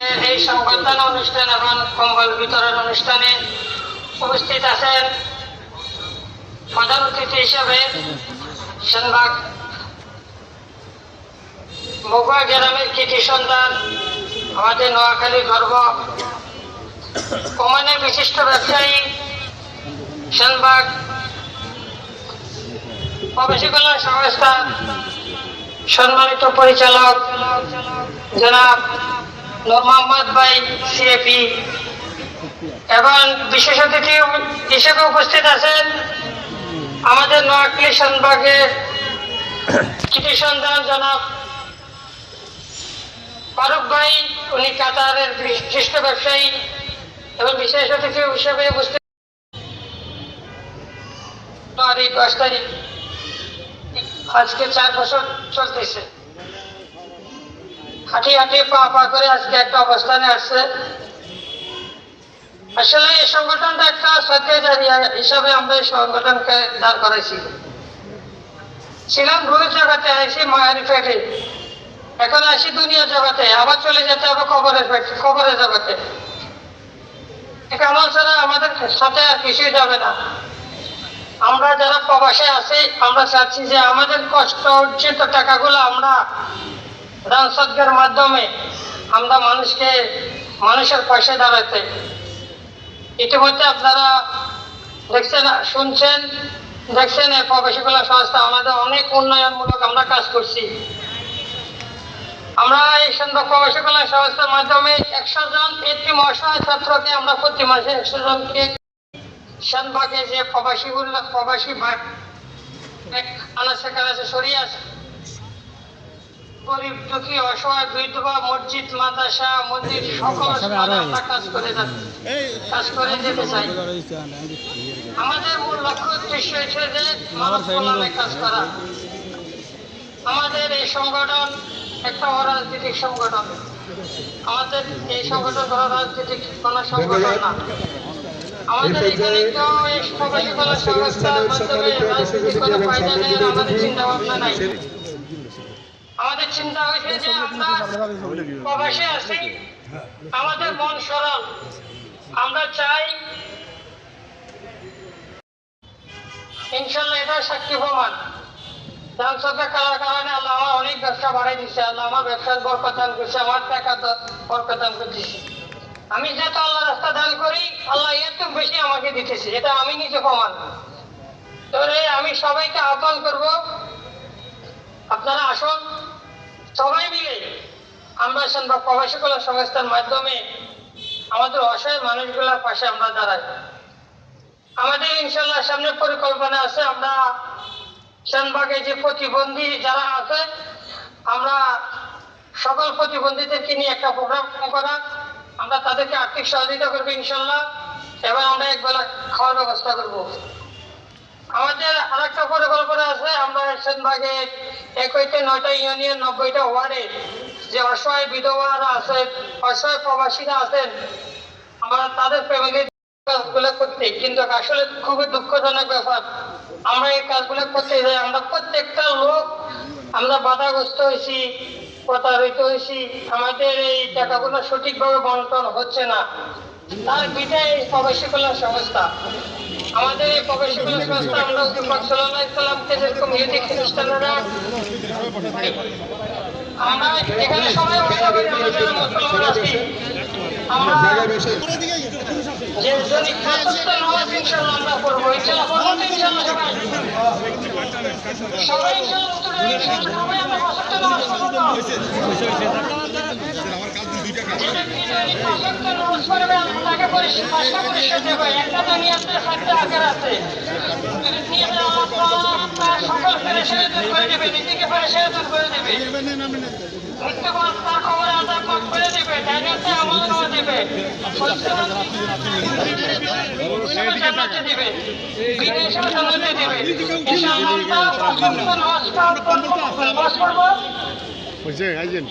এই সংবর্ধনা অনুষ্ঠান এবং কম্বল বিতরণ অনুষ্ঠানে উপস্থিত আছেন প্রধান অতিথি হিসেবে সেনবাগ মগুয়া গ্রামের কৃতি সন্তান, আমাদের নোয়াখালী গর্ব, ওমানের বিশিষ্ট ব্যবসায়ী সেনবাগ প্রবাসী কল্যাণ সংস্থা সম্মানিত পরিচালক জনাব মোহাম্মদ ভাই সিএপি এবং বিশেষ অতিথি হিসেবে উপস্থিত আছেন আমাদের নোয়াখালী সেনবাগের কৃতি সন্ধান জনাব ফারুক ভাই, উনি কাতারের বিশিষ্ট ব্যবসায়ী এবং বিশেষ অতিথি হিসেবে উপস্থিত জানুয়ারি দশ তারিখ, আজকে চার বছর চলতেছে। হাঁটি হাঁটি পা পা করে আজকে একটা অবস্থানে আসছে। আসলে এই সংগঠনটা একটা সরকারি জারিয়া হিসাবে আমরা এই সংগঠনকে দাঁড় করাইছি। ছিলাম রোজ জগতে আসি মায়ের ফেটে এখন আসি দুনিয়া জগতে, আবার চলে যেতে হবে কবরের পেট- কবরের জগতে। আমার ছাড়া আমাদের সাথে আর কিছুই যাবে না। আমরা যারা প্রবাসে আছি, আমরা চাচ্ছি যে আমাদের কষ্ট অর্জিত টাকাগুলো আমরা দান মাধ্যমে আমরা মানুষকে মানুষের পাশে দাঁড়াতে। ইতিমধ্যে আপনারা দেখছেন, শুনছেন, দেখছেন, এই প্রবাসীগুলো সংস্থা আমাদের অনেক উন্নয়নমূলক আমরা কাজ করছি। আমরা এই সুন্দর প্রবাসী কল্যাণ সংস্থার মাধ্যমে একশো জন একটি অসহায় ছাত্রকে আমরা প্রতি মাসে একশো জনকে শানবাগে যে প্রবাসীগুলো প্রবাসী ভাগ আনাচে কানাচে সরিয়ে আছে গরিব দুঃখী অসহায় বিধবা মসজিদ মাদ্রাসা মন্দির সকল আমরা কাজ করে যাচ্ছি। কাজ করে যেতে চাই। আমাদের মূল লক্ষ্য উদ্দেশ্য হচ্ছে যে মানব কল্যাণে কাজ করা। আমাদের এই সংগঠন একটা অরাজনৈতিক সংগঠন। আমাদের এই সংগঠন কোনো রাজনৈতিক কোনো সংগঠন না। আমাদের এখানে তো এই প্রবাসী সংস্থার মাধ্যমে রাজনৈতিক কোনো ফায়দা নেই আমাদের চিন্তা ভাবনা নাই। আমাদের চিন্তা হয়েছে যে আমরা প্রবাসে আছি আমাদের মন সরল। আমরা চাই ইনশাল্লাহ এটা সাক্ষী প্রমাণ। দান সরকার করার কারণে আল্লাহ আমার অনেক ব্যবসা বাড়াই দিচ্ছে আল্লাহ আমার ব্যবসার বরকত দান করছে আমার টাকা বরকত দান করতেছে। আমি যত আল্লাহ রাস্তা দান করি আল্লাহ এত বেশি আমাকে দিতেছে এটা আমি নিজে প্রমাণ। তবে আমি সবাইকে আহ্বান করব আপনারা আসুন। সবাই মিলে আমরা বা প্রবাসী সংস্থার মাধ্যমে আমাদের অসহায় মানুষগুলোর পাশে আমরা দাঁড়াই। আমাদের ইনশাল্লাহ সামনে পরিকল্পনা আছে, আমরা সেনবাগে যে প্রতিবন্ধী যারা আছে, আমরা সকল প্রতিবন্ধীদেরকে নিয়ে একটা প্রোগ্রাম করা। আমরা তাদেরকে আর্থিক সহযোগিতা করব ইনশাল্লাহ এবং আমরা একবেলা খাওয়ার ব্যবস্থা করব। আমাদের আর একটা পরিকল্পনা আছে, আমরা সেনবাগে এক হইতে নয়টা ইউনিয়ন, নব্বইটা ওয়ার্ডে যে অসহায় বিধবারা আছে, অসহায় প্রবাসীরা আছেন, আমরা তাদের ফ্যামিলি কাজগুলো করতে কিন্তু আসলে খুবই দুঃখজনক ব্যাপার, আমরা এই কাজগুলো করতে যাই। আমরা প্রত্যেকটা লোক, আমরা বাধাগ্রস্ত হয়েছি, প্রতারিত হয়েছি। আমাদের এই টাকাগুলো সঠিকভাবে বন্টন হচ্ছে না। তার বিটাই প্রবাসী কল্যাণ সংস্থা। আমাদের এই প্রবাসী কল্যাণ সংস্থা আমরা উদ্দীপক সাল্লাহ ইসলামকে যেরকম ইহুদি খ্রিস্টানরা আমরা এখানে সবাই মুসলমান আছি। আমরা যে যদি ইনশাআল্লাহ আমরা যদি পাঁচটা পাঁচটা পরিষ্কার দেবে। একটা তো নিয়তে, সাতটা আকার আছে। সকল দূর করে দেবে, নিজেকে দূর করে দেবে। তার করে দেবে, ডাইনিতে আমল দেবে। দিবে বিদেশে দিবে আমরা আইজেন